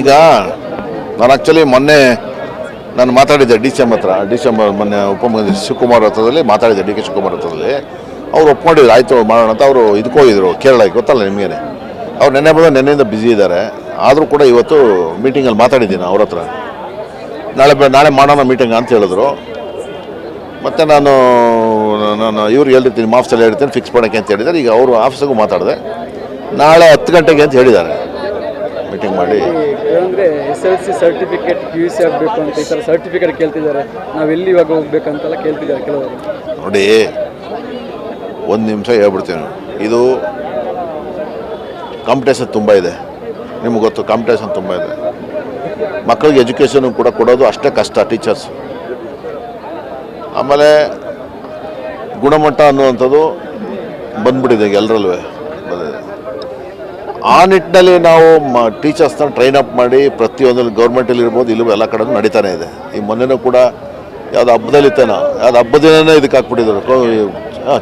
ಈಗ ನಾನು ಆ್ಯಕ್ಚುಲಿ ಮೊನ್ನೆ ನಾನು ಮಾತಾಡಿದ್ದೆ ಡಿ ಸಿ ಎಂ ಹತ್ರ ಡಿ ಸಿ ಎಂ ಮೊನ್ನೆ ಉಪಮುಖ್ಯಮಂತ್ರಿ ಶಿವಕುಮಾರ್ ಹತ್ರದಲ್ಲಿ ಮಾತಾಡಿದ್ದೆ ಡಿ ಕೆ ಶಿವಕುಮಾರ್ ಹತ್ರದಲ್ಲಿ. ಅವ್ರು ಒಪ್ಕೊಂಡಿದ್ರು ಆಯಿತು ಮಾಡೋಣ ಅಂತ. ಅವರು ಇದ್ಕೋ ಇದ್ರು ಕೇರಳಕ್ಕೆ, ಗೊತ್ತಲ್ಲ ನಿಮಗೇನೆ. ಅವ್ರು ನೆನ್ನೆ ಬಂದು ನೆನ್ನೆಯಿಂದ ಬ್ಯುಸಿ ಇದ್ದಾರೆ. ಆದರೂ ಕೂಡ ಇವತ್ತು ಮೀಟಿಂಗಲ್ಲಿ ಮಾತಾಡಿದ್ದೀನಿ ಅವ್ರ ಹತ್ರ. ನಾಳೆ ನಾಳೆ ಮಾಡೋಣ ಮೀಟಿಂಗ್ ಅಂತ ಹೇಳಿದ್ರು. ಮತ್ತು ನಾನು ನಾನು ಇವ್ರಿಗೆ ಹೇಳಿರ್ತೀನಿ ಆಫೀಸಲ್ಲಿ ಹೇಳ್ತೀನಿ ಫಿಕ್ಸ್ ಮಾಡೋಕ್ಕೆ ಅಂತ ಹೇಳಿದ್ದಾರೆ. ಈಗ ಅವರು ಆಫೀಸಿಗೂ ಮಾತಾಡಿದೆ. ನಾಳೆ ಹತ್ತು ಗಂಟೆಗೆ ಅಂತ ಹೇಳಿದ್ದಾರೆ. ಮೀಟಿಂಗ್ ಮಾಡಿ. ಅಂದ್ರೆ S L C certificate P U C ಆಗಬೇಕು ಅಂತ ಈ ಥರ ಸರ್ಟಿಫಿಕೇಟ್ ಕೇಳ್ತಿದ್ದಾರೆ. ನಾವು ಎಲ್ಲಿ ಇವಾಗ ಹೋಗ್ಬೇಕಂತೆಲ್ಲ ಕೇಳ್ತಿದ್ದಾರೆ ಕೆಲವರು. ನೋಡಿ ಒಂದು ನಿಮಿಷ ಹೇಳ್ಬಿಡ್ತೀನಿ. ಇದು ಕಾಂಪಿಟೇಷನ್ ತುಂಬ ಇದೆ. ನಿಮ್ಗೆ ಗೊತ್ತು ಕಾಂಪಿಟೇಷನ್ ತುಂಬ ಇದೆ. ಮಕ್ಕಳಿಗೆ ಎಜುಕೇಷನ್ ಕೂಡ ಕೊಡೋದು ಅಷ್ಟೇ ಕಷ್ಟ ಟೀಚರ್ಸ್ ಆಮೇಲೆ ಗುಣಮಟ್ಟ ಅನ್ನುವಂಥದ್ದು ಬಂದ್ಬಿಟ್ಟಿದೆ ಎಲ್ಲರಲ್ಲೂ ಬಂದಿದೆ ಆ ನಿಟ್ಟಿನಲ್ಲಿ ನಾವು ಮ ಟೀಚರ್ಸ್ನ ಟ್ರೈನ್ ಅಪ್ ಮಾಡಿ ಪ್ರತಿಯೊಂದರಲ್ಲಿ ಗೌರ್ಮೆಂಟಲ್ಲಿ ಇರ್ಬೋದು ಇಲ್ಲೂ ಎಲ್ಲ ಕಡೆ ನಡೀತಾನೆ ಇದೆ. ಈ ಮೊನ್ನೆನೂ ಕೂಡ ಯಾವ್ದು ಹಬ್ಬದಲ್ಲಿತ್ತೇನೋ, ಯಾವ್ದು ಹಬ್ಬದಿನೇ ಇದಕ್ಕೆ ಹಾಕ್ಬಿಟ್ಟಿದ್ರು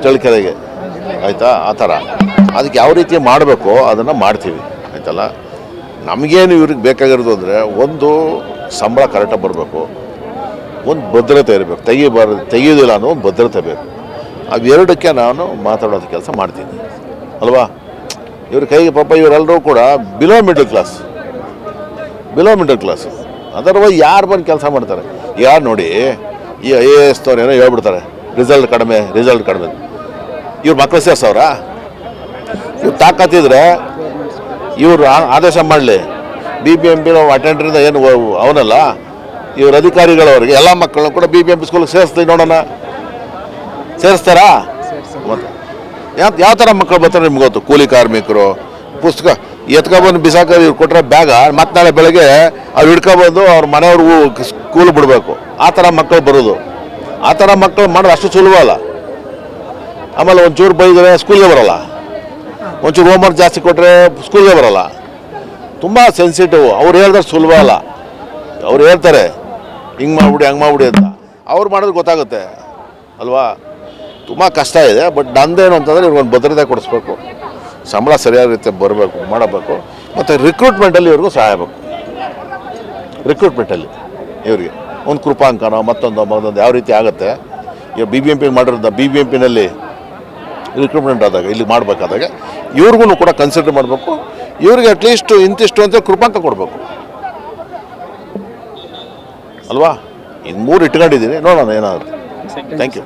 ಚಳಿಕೆರೆಗೆ ಆಯಿತಾ? ಆ ಥರ. ಅದಕ್ಕೆ ಯಾವ ರೀತಿ ಮಾಡಬೇಕು ಅದನ್ನು ಮಾಡ್ತೀವಿ. ಆಯ್ತಲ್ಲ? ನಮಗೇನು ಇವ್ರಿಗೆ ಬೇಕಾಗಿರೋದು ಅಂದರೆ ಒಂದು ಸಂಬಳ ಕರೆಕ್ಟಾಗಿ ಬರಬೇಕು. ಒಂದು ಭದ್ರತೆ ಇರಬೇಕು. ತೆಗಿಬಾರ್ದು, ತೆಗಿಯೋದಿಲ್ಲ ಅನ್ನೋ ಒಂದು ಭದ್ರತೆ ಬೇಕು. ಅವೆರಡಕ್ಕೆ ನಾನು ಮಾತಾಡೋದು ಕೆಲಸ ಮಾಡ್ತೀನಿ. ಅಲ್ವಾ? ಇವ್ರ ಕೈಗೆ ಪಾಪ ಇವರೆಲ್ಲರೂ ಕೂಡ below middle class below middle class otherwise ಯಾರು ಬಂದು ಕೆಲಸ ಮಾಡ್ತಾರೆ? ಯಾರು ನೋಡಿ ಈ ಐ ಎ ಎಸ್ನವ್ರು ಏನೋ ಹೇಳ್ಬಿಡ್ತಾರೆ ರಿಸಲ್ಟ್ ಕಡಿಮೆ ರಿಸಲ್ಟ್ ಕಡಿಮೆ. ಇವ್ರ ಮಕ್ಕಳು ಸೇರ್ಸವ್ರ ಇವ್ರು ತಾಕತ್ತಿದ್ರೆ ಇವರು ಆದೇಶ ಮಾಡಲಿ. ಬಿ ಬಿ ಎಂ ಪಿ ಅಟೆಂಡ್ರಿಂದ ಏನು ಅವನಲ್ಲ ಇವ್ರ ಅಧಿಕಾರಿಗಳವರಿಗೆ ಎಲ್ಲ ಮಕ್ಕಳನ್ನು ಕೂಡ ಬಿ ಬಿ ಎಂ ಪಿ ಸ್ಕೂಲ್ಗೆ ಸೇರಿಸ್ತೀವಿ ನೋಡೋಣ. ಸೇರಿಸ್ತಾರಾ? ಮತ್ತೆ ಯಾವ ಯಾವ ಥರ ಮಕ್ಕಳು ಬರ್ತಾರೆ ನಿಮ್ಗೆ ಗೊತ್ತು? ಕೂಲಿ ಕಾರ್ಮಿಕರು, ಪುಸ್ತಕ, ಎತ್ಕೊಬಂದು ಬಿಸಾಕ ಇವ್ರು ಕೊಟ್ಟರೆ ಬ್ಯಾಗ, ಮತ್ತೆ ನಾಳೆ ಬೆಳಗ್ಗೆ ಅವ್ರು ಹಿಡ್ಕೊಬಂದು ಅವ್ರ ಮನೆಯವ್ರಿಗೂ ಸ್ಕೂಲ್ ಬಿಡಬೇಕು. ಆ ಥರ ಮಕ್ಕಳು ಬರೋದು. ಆ ಥರ ಮಕ್ಕಳು ಮಾಡೋದು ಅಷ್ಟು ಸುಲಭ ಅಲ್ಲ. ಆಮೇಲೆ ಒಂಚೂರು ಬೈದರೆ ಸ್ಕೂಲ್ಗೆ ಬರೋಲ್ಲ. ಒಂಚೂರು ಹೋಮ್ವರ್ಕ್ ಜಾಸ್ತಿ ಕೊಟ್ಟರೆ ಸ್ಕೂಲ್ಗೆ ಬರೋಲ್ಲ. ತುಂಬ ಸೆನ್ಸಿಟಿವ್ ಅವ್ರು ಹೇಳಿದ್ರೆ ಸುಲಭ ಅಲ್ಲ. ಅವ್ರು ಹೇಳ್ತಾರೆ, ಹಿಂಗೆ ಮಾಡ್ಬಿಡಿ, ಹಂಗೆ ಮಾಡ್ಬಿಡಿ ಅಂತ. ಅವ್ರು ಮಾಡೋದು ಗೊತ್ತಾಗುತ್ತೆ. ಅಲ್ವಾ? ತುಂಬ ಕಷ್ಟ ಇದೆ ಬಟ್ ನಂದೇನು ಅಂತಂದರೆ ಇವ್ರಿಗೊಂದು ಭದ್ರತೆ ಕೊಡಿಸ್ಬೇಕು. ಸಂಬಳ ಸರಿಯಾದ ರೀತಿ ಬರಬೇಕು ಮಾಡಬೇಕು. ಮತ್ತು ರಿಕ್ರೂಟ್ಮೆಂಟಲ್ಲಿ ಇವ್ರಿಗೂ ಸಹಾಯ ಬೇಕು ರಿಕ್ರೂಟ್ಮೆಂಟಲ್ಲಿ ಇವರಿಗೆ. ಒಂದು ಕೃಪಾಂಕನೋ ಮತ್ತೊಂದು ಮತ್ತೊಂದು ಯಾವ ರೀತಿ ಆಗುತ್ತೆ. ಈಗ ಬಿ ಬಿ ಎಂ ಪಿ ಮಾಡಿರೋದ ಬಿ ಬಿ ಎಂ ಪಿನಲ್ಲಿ ರಿಕ್ರೂಟ್ಮೆಂಟ್ ಆದಾಗ ಇಲ್ಲಿ ಮಾಡಬೇಕಾದಾಗ ಇವ್ರಿಗೂ ಕೂಡ ಕನ್ಸಿಡರ್ ಮಾಡಬೇಕು. ಇವ್ರಿಗೆ ಅಟ್ಲೀಸ್ಟ್ ಇಂತಿಷ್ಟು ಅಂತ ಕೃಪಾಂಕ ಕೊಡಬೇಕು. ಅಲ್ವಾ? ಇನ್ನು ಮೂರು ಇಟ್ಕೊಂಡಿದ್ದೀನಿ. ನೋಡೋಣ ಏನಾಗುತ್ತೆ. Thank you